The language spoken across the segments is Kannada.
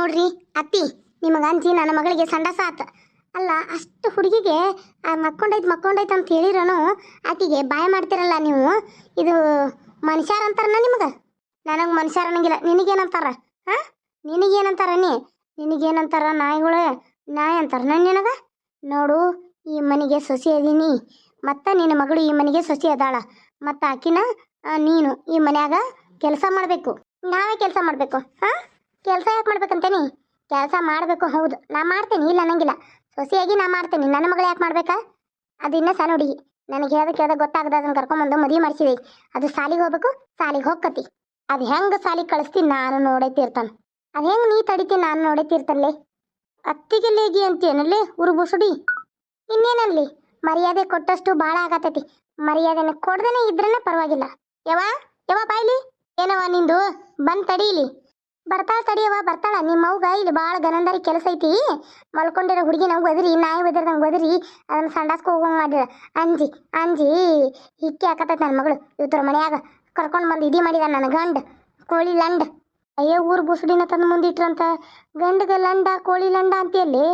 ನೋಡ್ರಿ, ಅತ್ತಿ, ನಿಮಗೆ ಅಂಜಿ ನನ್ನ ಮಗಳಿಗೆ ಸಂಡಸ ಆತ ಅಲ್ಲ, ಅಷ್ಟು ಹುಡುಗಿಗೆ ಮಕ್ಕೊಂಡೈತ್ ಮಕ್ಕೊಂಡೈತ್ ಅಂತ ಹೇಳಿರೋನು ಆಕಿಗೆ ಬಾಯ ಮಾಡ್ತಿರಲ್ಲ ನೀವು? ಇದು ಮನುಷ್ಯಾರ ಅಂತಾರನ ನಿಮಗೆ? ನನಗೆ ಮನುಷ್ಯಾರ ಅನ್ನಂಗಿಲ್ಲ. ನಿನಗೇನಂತಾರ? ಹಾಂ? ನಿನಗೇನಂತಾರ ನೀ? ನಿನಗೇನಂತಾರ ನಾಯಿಗಳು? ನಾಯಿ ಅಂತಾರ ನಾನು ನಿನಗೆ? ನೋಡು, ಈ ಮನೆಗೆ ಸೊಸಿ ಅದೀನಿ. ಮತ್ತು ನಿನ್ನ ಮಗಳು ಈ ಮನೆಗೆ ಸೊಸಿ ಅದಾಳ. ಮತ್ತು ಆಕಿನ ನೀನು ಈ ಮನ್ಯಾಗ ಕೆಲಸ ಮಾಡಬೇಕು. ನಾವೇ ಕೆಲಸ ಮಾಡಬೇಕು. ಹಾಂ? ಕೆಲಸ ಯಾಕೆ ಮಾಡ್ಬೇಕಂತೇನಿ? ಕೆಲಸ ಮಾಡಬೇಕು ಹೌದು. ನಾ ಮಾಡ್ತೀನಿ, ಇಲ್ಲ ಅನ್ನಂಗಿಲ್ಲ. ಸೊಸೆಯಾಗಿ ನಾ ಮಾಡ್ತೀನಿ. ನನ್ನ ಮಗಳು ಯಾಕೆ ಮಾಡ್ಬೇಕಾ? ಅದು ಇನ್ನೂ ಸಣ್ಣ ಹುಡುಗಿ. ನನಗೆ ಹೇಳ್ದ ಕೇಳ್ದ ಗೊತ್ತಾಗದ ಅದನ್ನ ಕರ್ಕೊಂಬಂದು ಮದುವೆ ಮಾಡಿಸಿದೆ. ಅದು ಸಾಲಿಗೆ ಹೋಗ್ಬೇಕು, ಸಾಲಿಗೆ ಹೋಗ್ಕತಿ. ಅದು ಹೆಂಗೆ ಸಾಲಿಗೆ ಕಳಿಸ್ತೀನಿ ನಾನು ನೋಡೈತಿರ್ತಾನೆ ಅದು ಹೆಂಗೆ ನೀ ತಡಿತೀನಿ ನಾನು ನೋಡೈತಿರ್ತಲ್ಲೇ ಅತ್ತಿಗೆ ಲೇಗಿ ಅಂತೀಯನಲ್ಲಿ, ಉರುಬುಸುಡಿ? ಇನ್ನೇನಲ್ಲಿ? ಮರ್ಯಾದೆ ಕೊಟ್ಟಷ್ಟು ಭಾಳ ಆಗತೈತಿ. ಮರ್ಯಾದೆನ ಕೊಡ್ದೇನೆ ಇದ್ರನ್ನ ಪರವಾಗಿಲ್ಲ. ಯವಾ ಯವ ಬಾಯ್ಲಿ. ಏನವ ನಿಂದು? ಬಂದ್ ತಡೀಲಿ. ಬರ್ತಾಳ ತಡಿಯವ ಬರ್ತಾಳ. ನಿಮ್ಮ ಅವ್ಗ ಇಲ್ಲಿ ಭಾಳ ಗನಂದರಿ ಕೆಲಸ ಐತಿ. ಮಲ್ಕೊಂಡಿರೋ ಹುಡುಗಿನ ಒದರಿ, ನಾಯಿ ಒದರ್ದಂಗೆ ಒದರಿ, ಅದನ್ನ ಸಂಡಾಸ್ಕೊ ಹೋಗೋ ಮಾಡಿರ. ಅಂಜಿ ಅಂಜಿ, ಹಿಕ್ಕಿ ಹಾಕತೈತೆ ನನ್ನ ಮಗಳು. ಇವತ್ತರ ಮನ್ಯಾಗ ಕರ್ಕೊಂಡು ಬಂದು ಇದಿ ಮಾಡಿದ ನನ್ನ ಗಂಡ, ಕೋಳಿ ಲಂಡ. ಅಯ್ಯೋ, ಊರು ಬುಸುಡಿನ ತಂದು ಮುಂದಿಟ್ರಂತ ಗಂಡಗ ಲಂಡ, ಕೋಳಿ ಲಂಡ ಅಂತೇಳಿ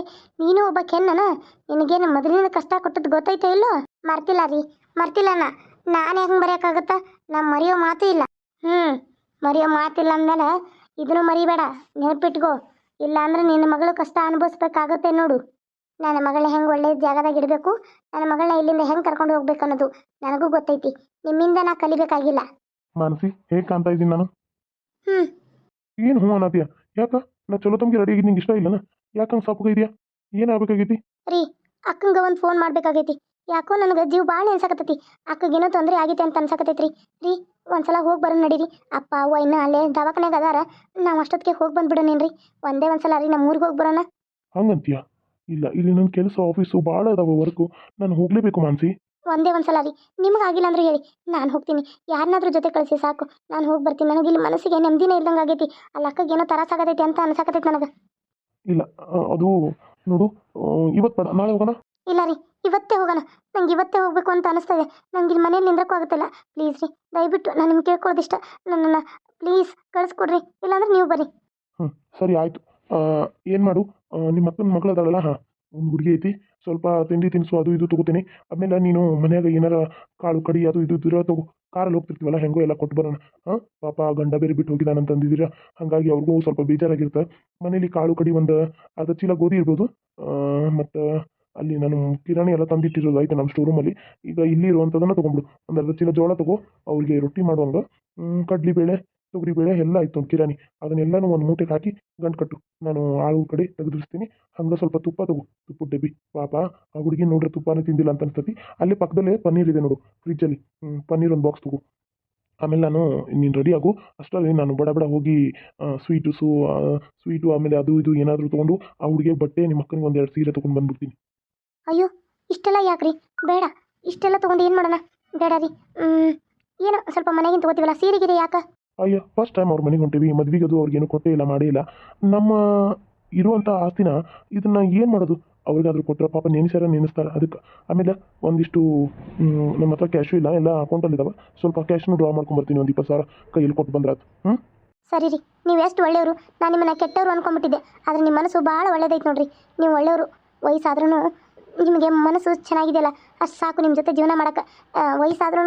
ನೀನು ಒಬ್ಬ ಕೆನ್ನನ? ನಿನಗೇನು ಮೊದಲಿನ ಕಷ್ಟ ಕೊಟ್ಟದ್ದು ಗೊತ್ತೈತೆ ಇಲ್ಲೋ? ಮರ್ತಿಲ್ಲ ರೀ. ಮರ್ತಿಲ್ಲನ ನಾನು ಹೆಂಗೆ ಬರೆಯೋಕ್ಕಾಗತ್ತ ನಮ್ಮ ಮರೆಯೋ ಮಾತು ಇಲ್ಲ. ಹ್ಞೂ ಮರೆಯೋ ಮಾತಿಲ್ಲ ಅಂದಮೇಲೆ ಇದನ್ನು ಮರಿಬೇಡ ನೆನಪಿಟ್ಕೋ. ಇಲ್ಲಾಂದ್ರೆ ನಿನ್ನ ಮಗಳು ಕಷ್ಟ ಅನುಭವಿಸ್ಬೇಕಾಗತ್ತೆ ನೋಡು. ನನ್ನ ಮಗಳನ್ನ ಹೆಂಗೆ ಒಳ್ಳೆ ಜಾಗದಾಗ ಇಡಬೇಕು? ನನ್ನ ಮಗಳನ್ನ ಇಲ್ಲಿಂದ ಹೆಂಗೆ ಕರ್ಕೊಂಡು ಹೋಗ್ಬೇಕು ಅನ್ನೋದು ನನಗೂ ಗೊತ್ತೈತಿ. ನಿಮ್ಮಿಂದ ನಾ ಕಲಿಬೇಕಾಗಿಲ್ಲ. ಮಾನಸಿ ಹೇಗೆ ಕಾಣ್ತಾ ಇದ್ದೀನಿ ನಾನು? ಹ್ಞೂ ಏನು ಹ್ಞೂ ಅನ್ನತ್ತೀಯ ಯಾಕ? ನಾ ಚಲೋ ತಮಗೆ ರೆಡಿ ಆಗಿದ್ದು ನಿಂಗೆ ಇಷ್ಟ ಇಲ್ಲನ? ಯಾಕಂಗೆ ಸಾಪುಗ ಇದೆಯಾ? ಏನಾಗಬೇಕಾಗೈತಿ ರೀ ಅಕ್ಕಂಗೆ ಒಂದು ಫೋನ್ ಮಾಡ್ಬೇಕಾಗೈತಿ. ಯಾಕೋ ನನಗೆ ಜೀವ ಭಾಳ ಅನ್ಸಕತ್ತೈತಿ. ಅಕ್ಕಗೇನೋ ತೊಂದರೆ ಆಗೈತೆ ಅಂತ ಅನ್ಸಕತೈತ್ರಿ ರೀ ಒಂದ್ಸಲ ಹೋಗಿ ಬರೋಣ ನಡೀರಿ. ಅಪ್ಪ ಅವ್ವ ಇನ್ನೂ ಅಲ್ಲೇ ದವಾಖಾನೆಗೆ ಅದಾರ. ನಾವು ಅಷ್ಟೊತ್ತಿಗೆ ಹೋಗಿ ಬಂದ್ಬಿಡೋಣೇನ್ರಿ. ಒಂದೇ ಒಂದ್ಸಲ ರೀ ನಮ್ಮ ಊರಿಗೆ ಹೋಗಿ ಬರೋಣ. ಹಂಗಂತೀಯ? ಇಲ್ಲ ಇಲ್ಲಿ ನನ್ನ ಕೆಲಸ ಆಫೀಸು ಭಾಳ ಅದಾವ ವರ್ಕು ನಾನು ಹೋಗಲೇಬೇಕು ಮಾನ್ಸಿ. ಒಂದೇ ಒಂದ್ಸಲ ರೀ. ನಿಮ್ಗೆ ಆಗಿಲ್ಲ ಅಂದ್ರೆ ಹೇಳಿ. ನಾನು ಹೋಗ್ತೀನಿ. ಯಾರನ್ನಾದ್ರೂ ಜೊತೆ ಕಳಿಸಿ ಸಾಕು. ನಾನು ಹೋಗಿ ಬರ್ತೀನಿ. ನನಗೆ ಇಲ್ಲಿ ಮನಸ್ಸಿಗೆ ನೆಮ್ಮದಿನೇ ಇಲ್ದಂಗೆ ಆಗೈತಿ. ಅಲ್ಲಿ ಅಕ್ಕಗೆ ಏನೋ ತರಾಸಾಗತೈತಿ ಅಂತ ಅನ್ಸಕತೈತಿ ನನಗೆ. ಇಲ್ಲ ಅದು ನೋಡು ಇವತ್ತು ಬೇಡ. ನಾಳೆ ಹೋಗೋಣ? ಇಲ್ಲ ರೀ, ಇವತ್ತೇ ಹೋಗೋಣ. ನಂಗೆ ಇವತ್ತೇ ಹೋಗಬೇಕು ಅಂತ ಅನಿಸ್ತಾ ಇದೆ ನಂಗೆ ಇಲ್ಲಿ ಮನೇಲಿ ನಿಂದ್ರಕ್ಕೂ ಆಗುತ್ತಿಲ್ಲ. ಪ್ಲೀಸ್ ರೀ, ದಯವಿಟ್ಟು ನಾನು ನಿಮ್ಗೆ ಕೇಳ್ಕೊಳ್ಳೋದಿಷ್ಟ. ನನ್ನನ್ನು ಪ್ಲೀಸ್ ಕಳಿಸ್ಕೊಡ್ರಿ, ಇಲ್ಲಾಂದ್ರೆ ನೀವು ಬರ್ರಿ. ಹ್ಞೂ ಸರಿ ಆಯಿತು. ಏನು ಮಾಡು? ನಿಮ್ಮ ಅಕ್ಕನ ಮಗಳು ಅದಾಳಲ್ಲ, ಹಾಂ, ಒಂದು ಹುಡುಗಿ ಐತಿ. ಸ್ವಲ್ಪ ತಿಂಡಿ ತಿನಿಸು, ಅದು ಇದು ತಗೋತೀನಿ. ಆಮೇಲೆ ನೀನು ಮನೆಯಾಗ ಏನಾರ ಕಾಳು ಕಡಿ, ಅದು ಇದು ಇದ್ರೆ ತಗೋ. ಕಾರಲ್ಲಿ ಹೋಗ್ತಿರ್ತೀವಲ್ಲ, ಹೆಂಗೋ ಎಲ್ಲ ಕೊಟ್ಟು ಬರೋಣ. ಹಾಂ, ಪಾಪ ಗಂಡ ಬೇರೆ ಬಿಟ್ಟು ಹೋಗಿದ್ದಾನೆ ಅಂತಂದಿದ್ದೀರಾ ಹಾಗಾಗಿ ಅವ್ರಿಗೂ ಸ್ವಲ್ಪ ಬೇಜಾರಾಗಿರುತ್ತೆ. ಮನೇಲಿ ಕಾಳು ಕಡಿ ಒಂದು ಅರ್ಧ ಚೀಲ ಗೋಧಿ ಇರ್ಬೋದು. ಮತ್ತು ಅಲ್ಲಿ ನಾನು ಕಿರಾಣಿ ಎಲ್ಲ ತಂದಿಟ್ಟಿರೋದು ಆಯ್ತು ನಮ್ಮ ಸ್ಟೋರೂಮಲ್ಲಿ ಈಗ ಇಲ್ಲಿ ಇರುವಂಥದ್ದನ್ನು ತೊಗೊಂಬಿಡು ಒಂದು ಅರ್ಧ ಚೀಲ ಜೋಳ ತಗೋ ಅವ್ರಿಗೆ ರೊಟ್ಟಿ ಮಾಡುವಂಗೆ. ತೊಗರಿ ತೊಗರಿಬೇಳೆ ಎಲ್ಲ ಆಯ್ತು ಒಂದು ಕಿರಾಣಿ. ಅದನ್ನೆಲ್ಲನೂ ಒಂದು ಮೂಟೆಗೆ ಹಾಕಿ ಗಂಟು ಕಟ್ಟು. ನಾನು ಆಳು ಕಡೆ ತೆಗೆದಿರಿಸ್ತೀನಿ. ಹಂಗೆ ಸ್ವಲ್ಪ ತುಪ್ಪ ತಗೋ. ತುಪ್ಪ ಡಬ್ಬಿ. ಪಾಪ, ಆ ಹುಡುಗಿ ನೋಡ್ರೆ ತುಪ್ಪನೇ ತಿಂದಿಲ್ಲ ಅಂತ ಅನ್ಸ್ತತಿ. ಅಲ್ಲಿ ಪಕ್ಕದಲ್ಲೇ ಪನ್ನೀರ್ ಇದೆ ನೋಡು ಫ್ರಿಜ್ಜಲ್ಲಿ ಪನ್ನೀರ್ ಒಂದು ಬಾಕ್ಸ್ ತಗೋ. ಆಮೇಲೆ ನಾನು ನೀನು ರೆಡಿ ಆಗು. ಅಷ್ಟರಲ್ಲಿ ನಾನು ಬಡ ಬಡ ಹೋಗಿ ಸ್ವೀಟು ಸೂ ಸ್ವೀಟು ಆಮೇಲೆ ಅದು ಇದು ಏನಾದರೂ ತೊಗೊಂಡು, ಆ ಹುಡುಗಿಗೆ ಬಟ್ಟೆ ನಿಮ್ಮ ಅಕ್ಕನಿಗೆ ಎರಡು ಸೀರೆ ತೊಗೊಂಡು ಬಂದ್ಬಿಡ್ತೀನಿ. ಅಯ್ಯೋ ಇಷ್ಟೆಲ್ಲ ಯಾಕ್ರಿ? ಬೇಡ ಇಷ್ಟೆಲ್ಲ ತಗೊಂಡು ಏನು ಮಾಡೋಣ? ಬೇಡ ರೀ. ಹ್ಮ್ ಏನೋ ಸ್ವಲ್ಪ ಮನೆಗಿಂತ ತಗೋತೀವಲ್ಲ ಸೀರೆಗಿರಿ ಯಾಕೆ? ಅಯ್ಯೋ ಫಸ್ಟ್ ಟೈಮ್ ಅವ್ರ ಮನೆಗೆ ಹೊಂಟೀವಿ ಮದ್ವೆಗೆ ಅದು ಅವ್ರಿಗೇನು ಕೊಟ್ಟೇ ಇಲ್ಲ ಮಾಡೇ ಇಲ್ಲ. ನಮ್ಮ ಇರುವಂಥ ಆಸ್ತಿನ ಇದನ್ನ ಏನು ಮಾಡೋದು? ಅವ್ರಿಗಾದ್ರೂ ಕೊಟ್ಟರೆ ಪಾಪ ನೆನೆಸ್ಯಾರ ನೆನೆಸ್ತಾರೆ. ಅದಕ್ಕೆ ಆಮೇಲೆ ಒಂದಿಷ್ಟು ನಮ್ಮ ಹತ್ರ ಕ್ಯಾಶು ಇಲ್ಲ ಎಲ್ಲ ಅಕೌಂಟಲ್ಲಿ ಇದಾವೆ. ಸ್ವಲ್ಪ ಕ್ಯಾಶ್ನು ಡ್ರಾ ಮಾಡ್ಕೊಂಬರ್ತೀನಿ ಒಂದು ಇಪ್ಪತ್ತು ಸಾವಿರ ಕೈಯಲ್ಲಿ ಕೊಟ್ಟು ಬಂದ್ರೆ ಆಯ್ತು ಹ್ಞೂ ಸರಿ ರೀ ನೀವು ಎಷ್ಟು ಒಳ್ಳೆಯವರು? ನಾನು ನಿಮ್ಮನ್ನ ಕೆಟ್ಟವರು ಅನ್ಕೊಂಬಿಟ್ಟಿದ್ದೆ. ಆದರೆ ನಿಮ್ಮ ಮನಸ್ಸು ಭಾಳ ಒಳ್ಳೇದೈತೆ ನೋಡ್ರಿ. ನೀವು ಒಳ್ಳೆಯವರು. ವಯಸ್ಸಾದ್ರೂ ನಿಮಗೆ ಮನಸ್ಸು ಚೆನ್ನಾಗಿದೆಯಲ್ಲ ಅಷ್ಟು ಸಾಕು ನಿಮ್ಮ ಜೊತೆ ಜೀವನ ಮಾಡೋಕೆ. ವಯಸ್ಸಾದ್ರೂ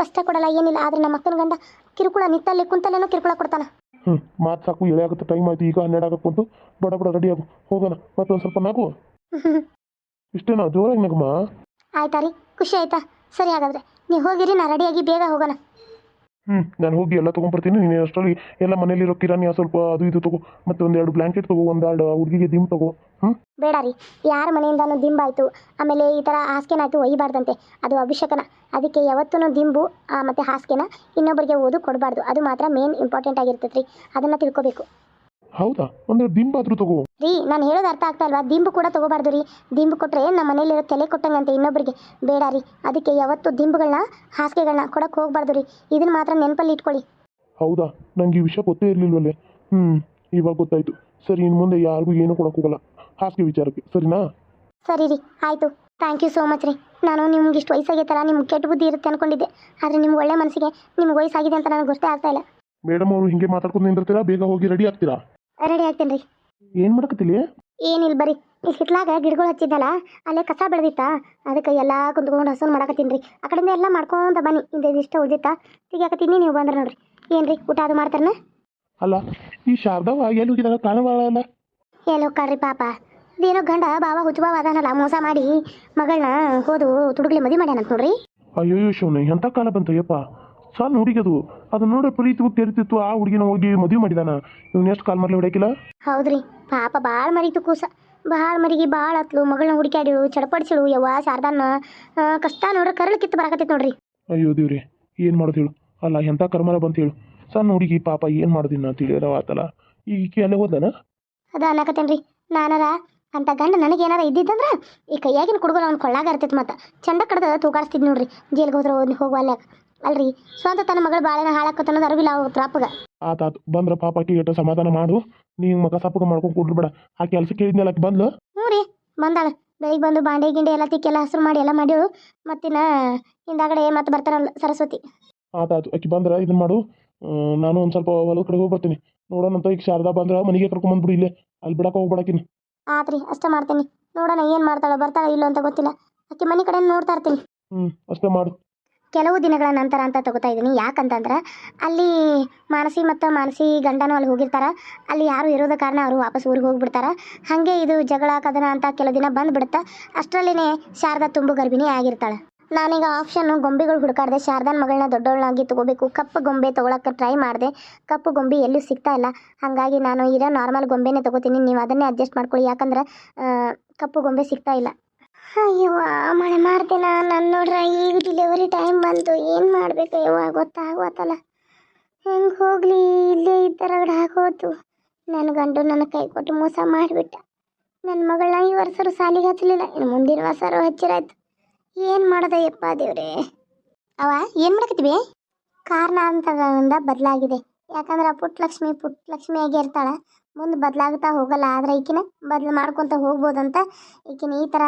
ಕಷ್ಟ ಕೊಡಲ್ಲ ಏನಿಲ್ಲ ಆದರೆ ನಮ್ಮ ಅಕ್ಕನ ಗಂಡ ಕಿರುಕುಳ ನಿತ್ತಲ್ಲಿ ಕುಂತಲ್ಲೇನೋ ಕಿರುಕುಳ ಕೊಡ್ತಾನೆ. ಹ್ಞೂ ಮಾತು ಸಾಕು ಎಳೆ ಆಗುತ್ತೆ ಟೈಮ್ ಆಯ್ತು ಈಗ ಹನ್ನೆರಡು ಆಗಕ್ಕೆ ಬಂತು ಬಡ ಬಡ ರೆಡಿ ಆಗು ಹೋಗೋಣ ಮತ್ತೊಂದು ಸ್ವಲ್ಪ ನಗು. ಇಷ್ಟೇನಾ ಜೋರಾಗಿ ನಗಮ್ಮ ಆಯ್ತಾ ರೀ ಖುಷಿ ಆಯ್ತಾ? ಸರಿ ಹಾಗಾದ್ರೆ ನೀವು ಹೋಗಿರಿ ನಾ ರೆಡಿಯಾಗಿ ಬೇಗ ಹೋಗೋಣ. ಹ್ಞೂ ನಾನು ಹೋಗಿ ಎಲ್ಲ ತೊಗೊಂಬರ್ತೀನಿ. ನೀನು ಅಷ್ಟರಲ್ಲಿ ಎಲ್ಲ ಮನೇಲಿರೋ ಕಿರಾಣಿ ಸ್ವಲ್ಪ ಅದು ಇದು ತಗೋ ಮತ್ತೆ ಒಂದೆರಡು ಬ್ಲ್ಯಾಂಕೆಟ್ ತಗೋ ಒಂದೆರಡು ಹುಡುಗಿಗೆ ದಿಮ್ ತಗೋ ಹ್ಞೂ ಬೇಡ ರೀ ಯಾರ ಮನೆಯಿಂದನೂ ದಿಂಬಾಯಿತು. ಆಮೇಲೆ ಈ ಥರ ಹಾಸಿಗೆನಾಯ್ತು ಒಯ್ಯಬಾರ್ದಂತೆ ಅದು ಅಭಿಷೇಕನ. ಅದಕ್ಕೆ ಯಾವತ್ತೂ ದಿಂಬು ಮತ್ತೆ ಹಾಸಿಗೆನ ಇನ್ನೊಬ್ಬರಿಗೆ ಓದು ಕೊಡಬಾರ್ದು. ಅದು ಮಾತ್ರ ಮೇನ್ ಇಂಪಾರ್ಟೆಂಟ್ ಆಗಿರ್ತೈತೆ ರೀ. ಅದನ್ನು ತಿಳ್ಕೊಬೇಕು. ಹೌದಾ? ಒಂದೆರಡು ದಿಂಬಾದರೂ ತಗೋ. ರೀ ನಾನು ಹೇಳೋದು ಅರ್ಥ ಆಗ್ತಾ ಇಲ್ವಾ? ದಿಂಬು ಕೂಡ ತಗೋಬಾರ್ದು ರೀ. ದಿಂಬು ಕೊಟ್ಟರೆ ನಮ್ಮ ಮನೇಲಿರೋ ತಲೆ ಕೊಟ್ಟಂಗಂತೆ ಇನ್ನೊಬ್ಬರಿಗೆ ಬೇಡ ರೀ. ಅದಕ್ಕೆ ಯಾವತ್ತು ದಿಂಬುಗಳನ್ನ ಹಾಸಿಗೆಗಳನ್ನ ಕೊಡಕ್ಕೆ ಹೋಗಬಾರ್ದು ರೀ. ಇದನ್ನ ಮಾತ್ರ ನೆನಪಲ್ಲಿ ಇಟ್ಕೊಳ್ಳಿ. ಹೌದಾ? ನಂಗೆ ಈ ವಿಷಯ ಗೊತ್ತೇ ಇರಲಿಲ್ವಲ್ಲೇ? ಹ್ಞೂ ಇವಾಗ ಗೊತ್ತಾಯ್ತು. ಸರಿ ಇನ್ನು ಮುಂದೆ ಯಾರಿಗೂ ಏನು ಕೊಡಕ್ಕೆ ಹೋಗಲ್ಲ. ಹಾಸಿಗೆ ವಿಚಾರಕ್ಕೆ. ಸರಿನಾ? ಸರಿ ರೀ. ಆಯಿತು. ಥ್ಯಾಂಕ್ ಯು ಸೋ ಮಚ್ ರೀ. ನಾನು ನಿಮ್ಗೆ ಇಷ್ಟು ವಯಸ್ಸಾಗೈತಲ್ಲ ನಿಮ್ಗೆ ಕೆಟ್ಟ ಬುದ್ಧಿ ಇರುತ್ತೆ ಅನ್ಕೊಂಡಿದ್ದೆ. ಆದರೆ ನಿಮ್ಗೆ ಒಳ್ಳೆ ಮನಸ್ಸಿಗೆ ನಿಮ್ಗೆ ವಯಸ್ಸಾಗಿದೆ ಅಂತ ನನಗೆ ಗೊತ್ತೇ ಆಗ್ತಾ ಇಲ್ಲ. ಮೇಡಮ್ ಅವರು ಹಿಂಗೆ ಮಾತಾಡ್ಕೊಂಡು ನಿಂದಿರ್ತೀರಾ? ಬೇಗ ಹೋಗಿ ರೆಡಿ ಆಗ್ತೀರಾ? ರೆಡಿ ಆಗ್ತೀನಿ ರೀ. ಏನು ಮಾಡಕತ್ತಿಲಿ? ಏನಿಲ್ಲ ಬರೀ ಹಿತ್ಲಾಗ ಗಿಡಗಳು ಹಚ್ಚಿದ್ದಲ್ಲ ಅಲ್ಲೇ ಕಸ ಬೆಳೆದಿತ್ತ ಅದಕ್ಕೆ ಎಲ್ಲ ಕುಂತ್ಕೊಂಡು ಹಸನ್ ಮಾಡಕತ್ತೀನಿ ರೀ. ಆ ಕಡೆಯಿಂದ ಎಲ್ಲ ಮಾಡ್ಕೊಂತ ಬನ್ನಿ ಇಂದ ಇಷ್ಟ ಉಳಿದಿತ್ತ ತೆಗಿಯಾಕತ್ತೀನಿ ನೀವು ಬಂದ್ರೆ ನೋಡ್ರಿ. ಏನ್ರಿ ಊಟ ಅದು ಮಾಡ್ತಾರನ? ಅಲ್ಲ ಈ ಶಾರದವ ಎಲ್ಲಿ ಹೋಗಿದಾರ ಕಾಣಬಾಳ ಎಲ್ಲೋ ಕಳ್ರಿ ಪಾಪ. ಇದೇನೋ ಗಂಡ ಬಾವ ಹುಚ್ಚುಬಾವ ಅದಾನಲ್ಲ ಮೋಸ ಮಾಡಿ ಮಗಳನ್ನ ಹೋದು ತುಡುಗ್ಲಿ ಮದಿ ಮಾಡ್ಯಾನಂತ ನೋಡ್ರಿ. ಅಯ್ಯೋ ಶಿವನ ಎಂತ ಕಾಲ ಬಂತು ಯಪ್ಪ ಸಣ್ಣ ಹುಡುಗದು ಅದು ನೋಡಿ ಪ್ರೀತಿಗೂ ತೆರಿತಿತ್ತು ಆ ಹುಡುಗಿನ ಹೋಗಿ ಮದುವೆ ಮಾಡಿದಾನ. ಇವ್ನ ಎಷ್ಟು ಕಾಲ್ ಮರ್ಲಿ ಹೊಡ್ಯಾಕಿಲ್ಲ? ಹೌದ್ರಿ. ಪಾಪ ಭಾಳ ಮರಿತು ಕೂಸ. ಭಾಳ ಮರಿಗೆ ಭಾಳ ಹತ್ಲು ಮಗಳನ್ನ ಹುಡುಕ್ಯಾಡಿಳು ಚಡಪಡಿಸಿಳು ಯವ್ವ ಶಾರದಾನ ಕಷ್ಟ ನೋಡ್ರಿ ಕರಳು ಕಿತ್ತು ಬರಾಕತ್ತೈತೆ ನೋಡ್ರಿ. ಅಯ್ಯೋ ದೇವ್ರಿ ಏನು ಮಾಡೋದು ಹೇಳು? ಅಲ್ಲ ಎಂಥ ಕರ್ಮರ ಬಂತ ಹೇಳು. ಸಣ್ಣ ಹುಡುಗಿ ಪಾಪ ಏನು ಮಾಡೋದಿನ್ನ ತಿಳಿಯರ ಆತಲ್ಲ ಈಗ ಈಕಿ ಅಲ್ಲೇ ಹೋದ್ಲನ ಅದ ಅನ್ನಕತ್ತೇನ್ರಿ. ನಾನಾರ ಅಂತ ಗಂಡ ನನಗೇನಾರ ಇದ್ದಿದ್ದಂದ್ರ ಈ ಕೈಯಾಗಿನ ಕುಡುಗೋಲು ಅವ್ನ ಕೊಳ್ಳಾಗ ಇರ್ತೈತಿ ಮತ್ತೆ. ಚಂದ ಕಡ್ದ ತೂಗಾಡಿಸ್ತಿದ್ ನೋಡ್ರಿ. ಜೈಲ್ಗೆ ಹೋದ್ರ ಹೋಗಿ ಹೋಗುವ ಅಲ್ಯಾಕ. ಅಲ್ರಿ ಸ್ವಂತ ತನ್ನ ಮಗಳ ಬಾಳೆನ ಹಾಳಾಕತ್ತನ್ನೋದು ಅರಿವಿಲ್ಲ ಅವ್ರ ಅಪ್ಪಗ ಆತಾತು ಬಂದ್ರ ಪಾಪ ಆಕಿ ಇಟ್ಟು ಸಮಾಧಾನ ಮಾಡು. ನೀ ಮಗ ಸಪ್ಪಗ ಮಾಡ್ಕೊಂಡು ಕೊಡ್ಲು ಬೇಡ. ಆ ಕೆಲಸ ಕೇಳಿದ್ನಲ್ಲ ಆಕಿ ಬಂದ್ಲು? ಹ್ಞೂ ರೀ ಬಂದಾಳ. ಬೆಳಿಗ್ಗೆ ಬಂದು ಬಾಂಡೆ ಗಿಂಡೆ ಎಲ್ಲ ತಿಕ್ಕೆಲ್ಲ ಹಸ್ರು ಮಾಡಿ ಎಲ್ಲ ಮಾಡಿಳು ಮತ್ತಿನ ಹಿಂದಾಗಡೆ ಮತ್ತೆ ಬರ್ತಾರಲ್ಲ ಸರಸ್ವತಿ. ಆತಾತು ಆಕಿ ಬಂದ್ರ ಇದನ್ನ ಮಾಡು. ಆ, ನಾನು ಒಂದು ಸ್ವಲ್ಪ ಹೊಲದ ಕಡೆ ಹೋಗಿ ಬರ್ತೀನಿ ನೋಡೋಣಂತ ಈಗ ಶಾರದಾ ಬಂದ್ರ ಮನೆಗೆ ಕರ್ಕೊಂಬಂದ್ಬಿಡು ಇಲ್ಲೇ. ಅಲ್ಲಿ ಬಿಡಕ್ಕೆ ಹೋಗ್ಬಿಡಕಿನ. ಆತ್ರಿ ಅಷ್ಟ ಮಾಡ್ತೀನಿ. ನೋಡೋಣ ಏನು ಮಾಡ್ತಾಳೋ ಬರ್ತಾಳ ಇಲ್ಲೋ ಅಂತ ಗೊತ್ತಿಲ್ಲ. ಆಕೆ ಮನೆ ಕಡೆ ನೋಡ್ತಾ ಇರ್ತೀನಿ. ಹ್ಞೂ ಅಷ್ಟೇ ಮಾಡು. ಕೆಲವು ದಿನಗಳ ನಂತರ ಅಂತ ತಗೋತಾ ಇದ್ದೀನಿ. ಯಾಕಂತಂದ್ರೆ ಅಲ್ಲಿ ಮಾನಸಿ ಮತ್ತು ಮಾನಸಿ ಗಂಡನೂ ಅಲ್ಲಿ ಹೋಗಿರ್ತಾರೆ. ಅಲ್ಲಿ ಯಾರು ಇರೋದ ಕಾರಣ ಅವರು ವಾಪಸ್ ಊರಿಗೆ ಹೋಗ್ಬಿಡ್ತಾರೆ. ಹಾಗೆ ಇದು ಜಗಳ, ಕದನ ಅಂತ ಕೆಲವು ದಿನ ಬಂದ್ಬಿಡುತ್ತೆ ಅಷ್ಟರಲ್ಲೇ ಶಾರದಾ ತುಂಬು ಗರ್ಭಿಣಿ ಆಗಿರ್ತಾಳೆ. ನಾನೀಗ ಆಪ್ಷನ್ನು ಗೊಂಬೆಗಳು ಹುಡುಕಾಡಿದೆ ಶಾರದಾನ್ ಮಗಳನ್ನ ದೊಡ್ಡವಳಾಗಿ ತಗೋಬೇಕು. ಕಪ್ಪು ಗೊಂಬೆ ತೊಗೊಳಕ್ಕೆ ಟ್ರೈ ಮಾಡಿದೆ. ಕಪ್ಪು ಗೊಂಬೆ ಎಲ್ಲೂ ಸಿಗ್ತಾ ಇಲ್ಲ. ಹಾಗಾಗಿ ನಾನು ಇರೋ ನಾರ್ಮಲ್ ಗೊಂಬೆನೇ ತಗೋತೀನಿ. ನೀವು ಅದನ್ನೇ ಅಡ್ಜಸ್ಟ್ ಮಾಡ್ಕೊಳ್ಳಿ. ಯಾಕಂದ್ರೆ ಕಪ್ಪು ಗೊಂಬೆ ಸಿಗ್ತಾ ಇಲ್ಲ. ಅಯ್ಯೋ ಮಳೆ ಮಾಡ್ತೀನ ನನ್ನ ನೋಡ್ರ ಈಗ ಡಿಲಿವರಿ ಟೈಮ್ ಬಂತು. ಏನು ಮಾಡಬೇಕು ಯವ್ವ? ಗೊತ್ತಾಗೋತಲ್ಲ ಹೆಂಗೆ ಹೋಗ್ಲಿ? ಇಲ್ಲೇ ಇದ್ದರಗಡೆ ಹಾಕೋತು ನನ್ನ ಗಂಡು ನನ್ನ ಕೈ ಕೊಟ್ಟು ಮೋಸ ಮಾಡಿಬಿಟ್ಟ. ನನ್ನ ಮಗಳನ್ನ ಈ ವರ್ಷರು ಸಾಲಿಗೆ ಹಚ್ಚಲಿಲ್ಲ ಇನ್ನು ಮುಂದಿನ ವರ್ಷರು ಹಚ್ಚಿರಾಯ್ತು. ಏನು ಮಾಡೋದಯ್ಯಪ್ಪ ದೇವ್ರೇ? ಅವ ಏನು ಮಾಡಕತ್ತೀವಿ? ಕಾರಣ ಅಂತ ಬದಲಾಗಿದೆ. ಯಾಕಂದ್ರೆ ಪುಟ್ಟ ಲಕ್ಷ್ಮಿ ಪುಟ್ಟಲಕ್ಷ್ಮಿ ಆಗೇ ಇರ್ತಾಳೆ. ಮುಂದೆ ಬದಲಾಗ್ತಾ ಹೋಗಲ್ಲ. ಆದ್ರೆ ಈಕಿನ ಬದಲು ಮಾಡ್ಕೊತ ಹೋಗ್ಬೋದಂತ ಈಕಿನ ಈ ಥರ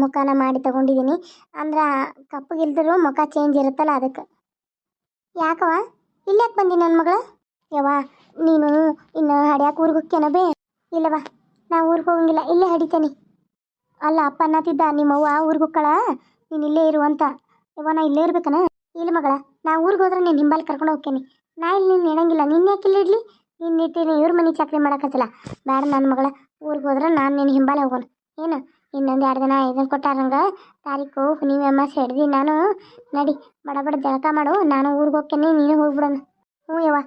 ಮುಖನ ಮಾಡಿ ತಗೊಂಡಿದ್ದೀನಿ ಅಂದ್ರೆ ಕಪ್ಪಗಿಲ್ದರೂ ಮುಖ ಚೇಂಜ್ ಇರುತ್ತಲ್ಲ ಅದಕ್ಕೆ. ಯಾಕವ ಇಲ್ಲಿ ಯಾಕೆ ಬಂದಿ ನನ್ನ ಮಗಳು? ಯವ್ವ, ನೀನು ಇನ್ನು ಹಡ್ಯಾಕೆ ಊರಿಗೆ ಹೋಗ್ತೇನ ಬೇ? ಇಲ್ಲವ ನಾ ಊರಿಗೆ ಹೋಗಂಗಿಲ್ಲ. ಇಲ್ಲೇ ಹಡಿತೇನೆ. ಅಲ್ಲ, ಅಪ್ಪ ಅನ್ನತಿದ್ದ ನಿಮ್ಮವ್ವ ಊರಿಗೆ ಹೋಗ್ಕಳ ನೀನು ಇಲ್ಲೇ ಇರು ಅಂತ. ಯವ್ವ, ನಾ ಇಲ್ಲೇ ಇರ್ಬೇಕನ? ಇಲ್ಲ ಮಗಳ, ನಾ ಊರಿಗೆ ಹೋದ್ರೆ ನೀನು ನಿಂಬಲ್ಲಿ ಕರ್ಕೊಂಡು ಹೋಗ್ತೇನೆ ನಾ ಇಲ್ಲಿ ನೀನು ಇಡಂಗಿಲ್ಲ ನಿನ್ನ ಯಾಕೆ ಇಲ್ಲಿ ಇಡ್ಲಿ ನಿನ್ನ ಇವ್ರ ಮನೆ ಚಾಕ್ರಿ ಮಾಡಕತ್ತಲ್ಲ ಬೇಡ ನನ್ನ ಮಗಳ. ಊರಿಗೆ ಹೋದ್ರೆ ನಾನು ನಿನ್ನ ಹಿಂಬಾಲೆ ಹೋಗೋಣ ಏನು? ಇನ್ನೊಂದು ಎರಡು ದಿನ ಇದನ್ನು ಕೊಟ್ಟಾರಂಗ? ತಾರೀಕು ಹುಣ್ಣಿಮೆ ಅಮಾಸೆ ಹಿಡ್ದು ನಾನು ನಡಿ, ಬಡ ಬಡ ಜಳಕ ಮಾಡು. ನಾನು ಊರಿಗೆ ಹೋಗ್ತೇನೆ, ನೀನು ಹೋಗ್ಬಿಡೋಣ. ಹ್ಞೂ ಯವ್ವ.